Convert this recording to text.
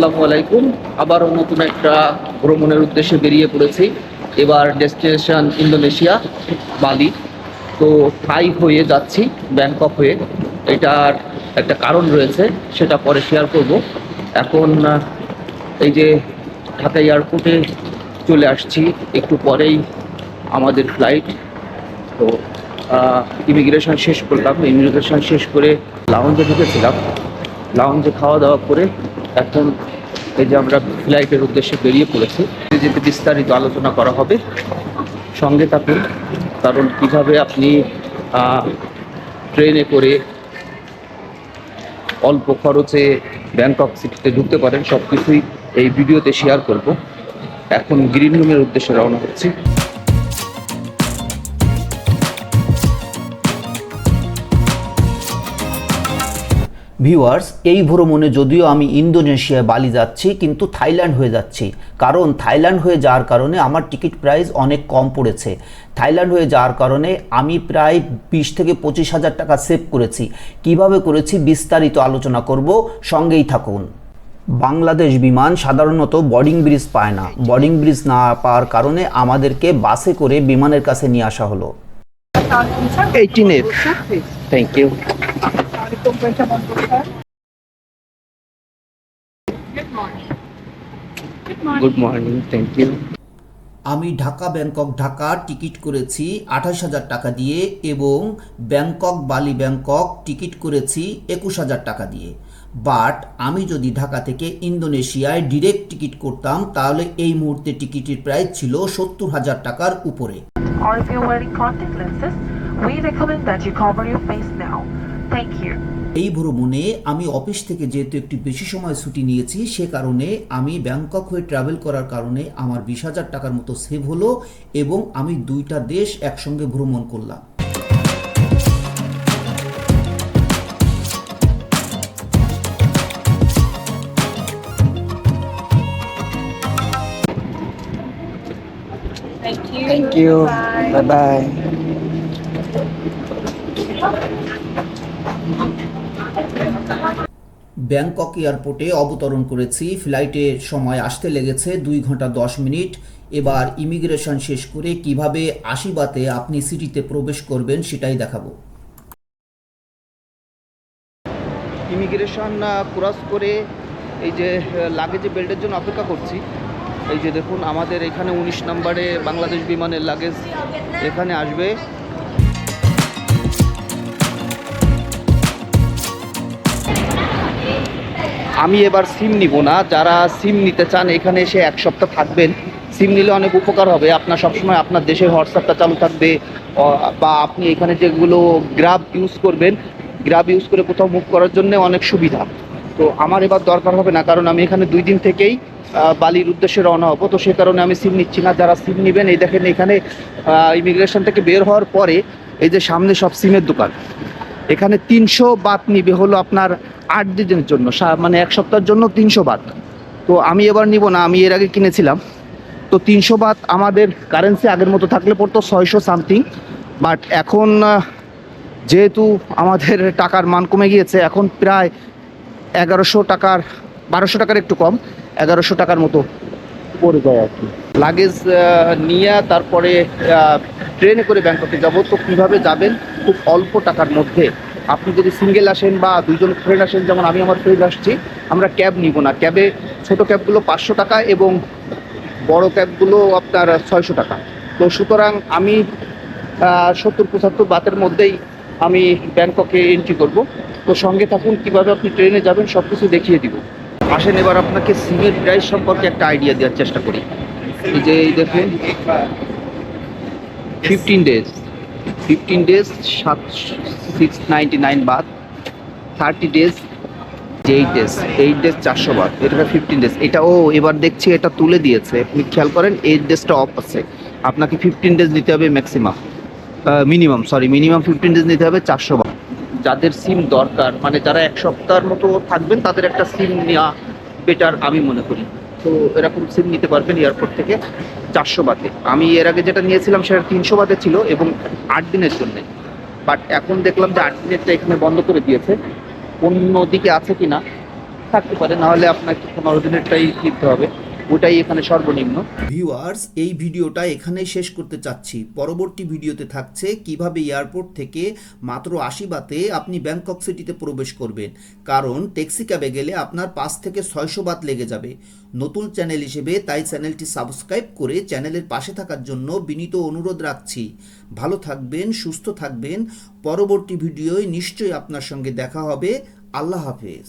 আসসালামু আলাইকুম। আবারও নতুন একটা ভ্রমণের উদ্দেশ্যে বেরিয়ে পড়েছি। এবার ডেস্টিনেশন ইন্দোনেশিয়া বালি তো থাই হয়ে যাচ্ছি, ব্যাংকক হয়ে। এটার একটা কারণ রয়েছে, সেটা পরে শেয়ার করব। এখন, এই যে ঢাকা এয়ারপোর্টে চলে আসছি, একটু পরেই আমাদের ফ্লাইট তো ইমিগ্রেশন শেষ করলাম ইমিগ্রেশন শেষ করে লাউঞ্জে ঢুকেছিলাম। লাউঞ্জে খাওয়া দাওয়া করে এখন এই যে আমরা ফ্লাইটের উদ্দেশ্যে বেরিয়ে পড়েছি যেতে বিস্তারিত আলোচনা করা হবে, সঙ্গে থাকুন। কারণ কীভাবে আপনি ট্রেনে করে অল্প খরচে ব্যাংকক সিটিতে ঢুকতে পারেন সব কিছুই এই ভিডিওতে শেয়ার করব। এখন গ্রিন রুমের উদ্দেশ্যে রওনা হচ্ছি। ভিউয়ার্স এই ভ্রমণে যদিও আমি ইন্দোনেশিয়া বালি যাচ্ছি কিন্তু থাইল্যান্ড হয়ে যাচ্ছি। কারণ থাইল্যান্ড হয়ে যাওয়ার কারণে আমার টিকিট প্রাইস অনেক কম পড়েছে। থাইল্যান্ড হয়ে যাওয়ার কারণে আমি প্রায় বিশ থেকে পঁচিশ হাজার টাকা সেভ করেছি। কীভাবে করেছি বিস্তারিত আলোচনা করব সঙ্গেই থাকুন। বাংলাদেশ বিমান সাধারণত বোর্ডিং ব্রিজ পায় না। বোর্ডিং ব্রিজ না পাওয়ার কারণে আমাদেরকে বাসে করে বিমানের কাছে নিয়ে আসা হলো। Eighteen F thank you good morning thank you আমি ঢাকা ব্যাংকক ঢাকা টিকিট করেছি আঠাশ হাজার টাকা দিয়ে এবং ব্যাংকক বালি ব্যাংকক টিকিট করেছি একুশ হাজার টাকা দিয়ে। বাট আমি যদি ঢাকা থেকে ইন্দোনেশিয়ায় ডিরেক্ট টিকিট করতাম তাহলে এই মুহূর্তে টিকিটের প্রাইস ছিল সত্তর হাজার টাকার উপরে। Or if you're wearing contact lenses, we recommend that you cover your face now. Thank you. এই ভ্রমণে আমি অফিস থেকে যেহেতু একটু বেশি সময় ছুটি নিয়েছি সে কারণে আমি ব্যাংকক হয়ে ট্রাভেল করার কারণে আমার বিশ হাজার টাকার মতো সেভ হলো এবং আমি দুইটা দেশ একসঙ্গে ভ্রমণ করলাম। Thank you bye bye Bangkok এয়ারপোর্টে অবতরণ করেছি। ফ্লাইটের সময় আসতে লেগেছে দুই ঘণ্টা দশ মিনিট। এবার ইমিগ্রেশন শেষ করে কীভাবে আশিবাতে আপনি সিটিতে প্রবেশ করবেন সেটাই দেখাবো। ইমিগ্রেশন ক্রস করে এই যে লাগেজে বেল্টের জন্য অপেক্ষা করছি। এই যে দেখুন, আমাদের এখানে উনিশ নম্বরে বাংলাদেশ বিমানের লাগেজ এখানে আসবে। আমি এবার সিম নিব না, যারা সিম নিতে চান, এখানে এসে এক সপ্তাহ থাকবেন। সিম নিলে অনেক উপকার হবে। আপনার সবসময় আপনার দেশের হোয়াটসঅ্যাপটা চালু থাকবে। বা আপনি এখানে যেগুলো গ্রাব ইউজ করবেন, গ্রাব ইউজ করে কোথাও মুভ করার জন্য অনেক সুবিধা। তো আমার এবার দরকার হবে না, কারণ আমি এখানে দুই দিন থেকেই বালির উদ্দেশ্যে রওনা হব। তো সে কারণে আমি সিম নিচ্ছি না। যারা সিম নেবেন, এই দেখেন এখানে ইমিগ্রেশন থেকে বের হওয়ার পরে, এই যে সামনে সব সিমের দোকান। এখানে তিনশো বাত নিবে হলো আপনার আট দিনের জন্য মানে এক সপ্তাহের জন্য তিনশো বাত। তো আমি এবার নিব না, আমি এর আগে কিনেছিলাম। তো তিনশো বাত আমাদের কারেন্সি আগের মতো থাকলে পড়তো ছয়শো সামথিং বাট এখন যেহেতু আমাদের টাকার মান কমে গিয়েছে, এখন প্রায় এগারোশো টাকার, বারোশো টাকার একটু কম, এগারোশো টাকার মতো পড়ে যায় আর কি। লাগেজ নিয়ে তারপরে ট্রেনে করে ব্যাংককে যাব। তো কীভাবে যাবেন? খুব অল্প টাকার মধ্যে। আপনি যদি সিঙ্গেল আসেন বা দুইজন ফ্রেন্ড আসেন, যেমন আমি আমার ফ্রেন্ড আসছি, আমরা ক্যাব নিব না। ক্যাবে ছোট ক্যাবগুলো পাঁচশো টাকা এবং বড় ক্যাবগুলো আপনার ছয়শো টাকা। তো সুতরাং আমি সত্তর পঁচাত্তর বাতের মধ্যেই আমি ব্যাংককে এন্ট্রি করব। তো সঙ্গে থাকুন, কীভাবে আপনি ট্রেনে যাবেন সব কিছু দেখিয়ে দিব। আসেন এবার আপনাকে সিমের প্রাইস সম্পর্কে একটা আইডিয়া দেওয়ার চেষ্টা করি। এই যে এই দেখুন ফিফটিন ডেজ ফিফটিন ডেজ সাত সিক্স নাইনটি নাইন বাদ thirty days eight days eight days চারশো বাদ এটা ফিফটিন ডেজ এটা ও এবার দেখছি, এটা তুলে দিয়েছে। আপনি খেয়াল করেন এইট ডেজটা অফ আছে। আপনাকে ফিফটিন ডেজ নিতে হবে maximum minimum sorry minimum fifteen days নিতে হবে চারশো বাদ যাদের সিম দরকার মানে যারা এক সপ্তাহের মতো থাকবেন, তাদের একটা সিম নেওয়া বেটার আমি মনে করি। তো এরকম সিম নিতে পারবেন এয়ারপোর্ট থেকে চারশো বাদে। আমি এর আগে যেটা নিয়েছিলাম সেটা তিনশো বাদে ছিল এবং আট দিনের জন্য। বাট এখন দেখলাম যে আট দিনেরটা এখানে বন্ধ করে দিয়েছে। অন্য দিকে আছে কি না থাকতে পারে, নাহলে আপনাকে পনেরো দিনেরটাই কিনতে হবে। ওটাই এখানে সর্বনিম্ন। ভিউয়ার্স, এই ভিডিওটা এখানেই শেষ করতে চাচ্ছি। পরবর্তী ভিডিওতে থাকছে কীভাবে এয়ারপোর্ট থেকে মাত্র আশি বাতে আপনি ব্যাংকক সিটিতে প্রবেশ করবেন। কারণ ট্যাক্সি ক্যাবে গেলে আপনার পাঁচ থেকে ছয়শো বাত লেগে যাবে। নতুন চ্যানেল হিসেবে তাই চ্যানেলটি সাবস্ক্রাইব করে চ্যানেলের পাশে থাকার জন্য বিনীত অনুরোধ রাখছি। ভালো থাকবেন, সুস্থ থাকবেন। পরবর্তী ভিডিওয় নিশ্চয়ই আপনার সঙ্গে দেখা হবে। আল্লাহ হাফেজ।